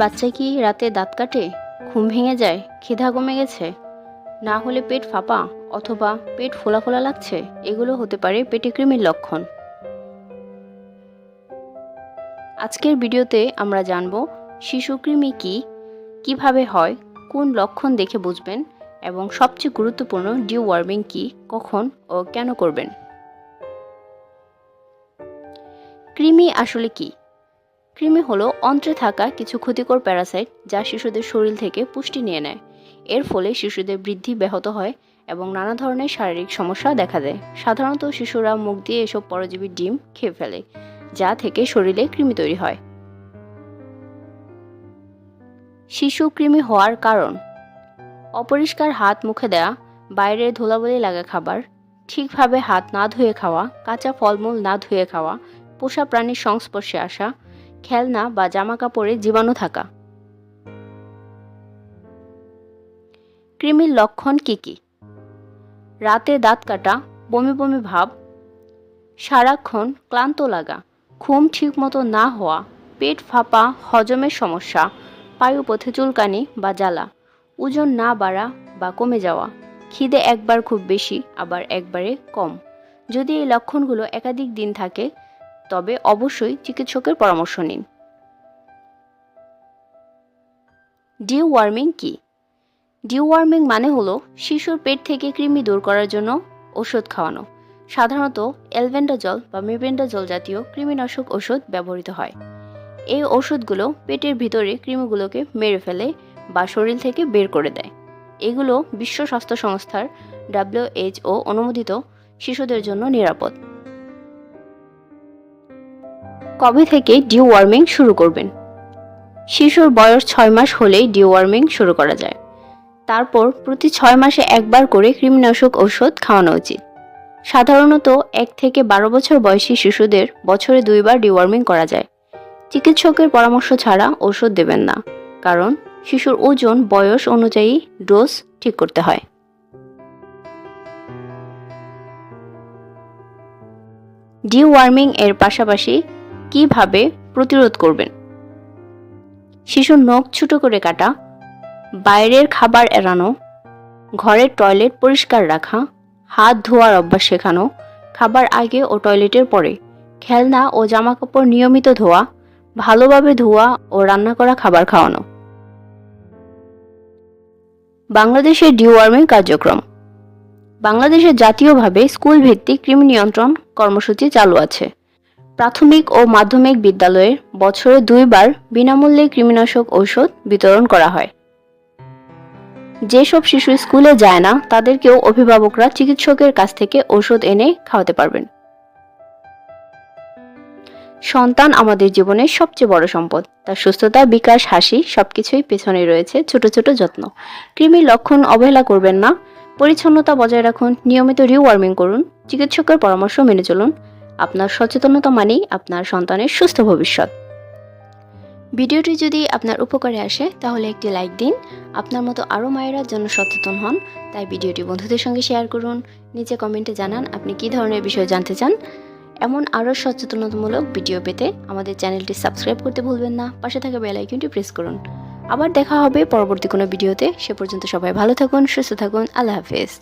বাচ্চা কি রাতে দাঁত কাটে? ঘুম ভেঙে যায়, খিদা কমে গেছে। না হলে পেট ফাঁপা অথবা পেট ফোলা ফোলা লাগছে, এগুলো হতে পারে পেটে কৃমির লক্ষণ। আজকের ভিডিওতে আমরা জানব, শিশু কৃমি কি, কীভাবে হয়, কোন লক্ষণ দেখে বুঝবেন এবং সবচেয়ে গুরুত্বপূর্ণ ডিউ ওয়ার্মিং কি, কখন ও কেন করবেন। কৃমি আসলে কি? কৃমি হলো অন্ত্রে থাকা কিছু ক্ষতিকর প্যারাসাইট যা শিশুদের শরীর থেকে পুষ্টি নিয়ে নেয়। এর ফলে শিশুদের বৃদ্ধি ব্যাহত হয় এবং নানা ধরনের শারীরিক সমস্যা দেখা দেয়। সাধারণত শিশুরা মুখ দিয়ে এসব পরজীবী ডিম খেয়ে ফেলে, যা থেকে শরীরে কৃমি তৈরি হয়। শিশু কৃমি হওয়ার কারণ, অপরিষ্কার হাত মুখে দেয়া, বাইরে ধুলাবলি লাগা খাবার, ঠিকভাবে হাত না ধুয়ে খাওয়া, কাঁচা ফলমূল না ধুয়ে খাওয়া, পোষা প্রাণীর সংস্পর্শে আসা খেলনা বা জামা কাপড়ে জীবাণু থাকা। কৃমির লক্ষণ কি কি? রাতে দাঁত কাটা, বমি বমি ভাব, সারাক্ষণ ক্লান্ত লাগা, ঘুম ঠিকমতো না হওয়া, পেট ফাঁপা, হজমের সমস্যা, পায়ুপথে চুলকানি বা জ্বালা, ওজন না বাড়া বা কমে যাওয়া, খিদে একবার খুব বেশি, আবার একবারে কম। যদি এই লক্ষণগুলো একাধিক দিন থাকে তবে অবশ্যই চিকিৎসকের পরামর্শ নিন। ডিউ ওয়ার্মিং কি? ডিউ ওয়ার্মিং মানে হলো শিশুর পেট থেকে কৃমি দূর করার জন্য ওষুধ খাওয়ানো। সাধারণত এলভেন্ডাজল বা মেবেন্ডাজল জাতীয় কৃমিনাশক ওষুধ ব্যবহৃত হয়। এই ওষুধগুলো পেটের ভিতরে কৃমিগুলোকে মেরে ফেলে বা শরীর থেকে বের করে দেয়। এগুলো বিশ্ব স্বাস্থ্য সংস্থার ডাব্লিউএইচও অনুমোদিত শিশুদের জন্য নিরাপদ। কবে থেকে ডিউ ওয়ার্মিং শুরু করবেন? শিশুর বয়স ছয় মাস হলেই ডিউ ওয়ার্মিং শুরু করা যায়। তারপর প্রতি ছয় মাসে একবার করে কৃমিনাশক ঔষধ খাওয়ানো উচিত। সাধারণত এক থেকে বারো বছর বয়সী শিশুদের বছরে দুইবার ডিওয়ার্মিং করা যায়। চিকিৎসকের পরামর্শ ছাড়া ওষুধ দেবেন না, কারণ শিশুর ওজন বয়স অনুযায়ী ডোজ ঠিক করতে হয়। ডিওয়ার্মিং এর পাশাপাশি কীভাবে প্রতিরোধ করবেন? শিশুর নখ ছোট করে কাটা, বাইরের খাবার এড়ানো, ঘরের টয়লেট পরিষ্কার রাখা, হাত ধোয়ার অভ্যাস শেখানো, খাবার আগে ও টয়লেটের পরে, খেলনা ও জামাকাপড় নিয়মিত ধোয়া, ভালোভাবে ধোয়া ও রান্না করা খাবার খাওয়ানো। বাংলাদেশের ডিওয়ার্মিং কার্যক্রম। বাংলাদেশে জাতীয়ভাবে স্কুল ভিত্তিক কৃমি নিয়ন্ত্রণ কর্মসূচি চালু আছে। প্রাথমিক ও মাধ্যমিক বিদ্যালয়ে বছরে দুইবার বিনামূল্যে কৃমিনাশক ঔষধ বিতরণ করা হয়। যেসব শিশু স্কুলে যায় না, তাদেরকেও অভিভাবকরা চিকিৎসকের কাছ থেকে ঔষধ এনে খাওয়াতে পারবেন। সন্তান আমাদের জীবনের সবচেয়ে বড় সম্পদ। তার সুস্থতা, বিকাশ, হাসি সবকিছুই পেছনে রয়েছে ছোট ছোট যত্ন। কৃমির লক্ষণ অবহেলা করবেন না। পরিচ্ছন্নতা বজায় রাখুন। নিয়মিত রিওয়ার্মিং করুন। চিকিৎসকের পরামর্শ মেনে চলুন। আপনার সচেতনতা মানেই আপনার সন্তানের সুস্থ ভবিষ্যৎ। ভিডিওটি যদি আপনার উপকারে আসে, তাহলে একটি লাইক দিন। আপনার মতো আরও মায়েরা যেন সচেতন হন, তাই ভিডিওটি বন্ধুদের সঙ্গে শেয়ার করুন। নিচে কমেন্টে জানান আপনি কী ধরনের বিষয় জানতে চান। এমন আরও সচেতনতামূলক ভিডিও পেতে আমাদের চ্যানেলটি সাবস্ক্রাইব করতে ভুলবেন না। পাশে থাকা বেল আইকনটি প্রেস করুন। আবার দেখা হবে পরবর্তী কোনো ভিডিওতে। সে পর্যন্ত সবাই ভালো থাকুন, সুস্থ থাকুন। আল্লাহ হাফেজ।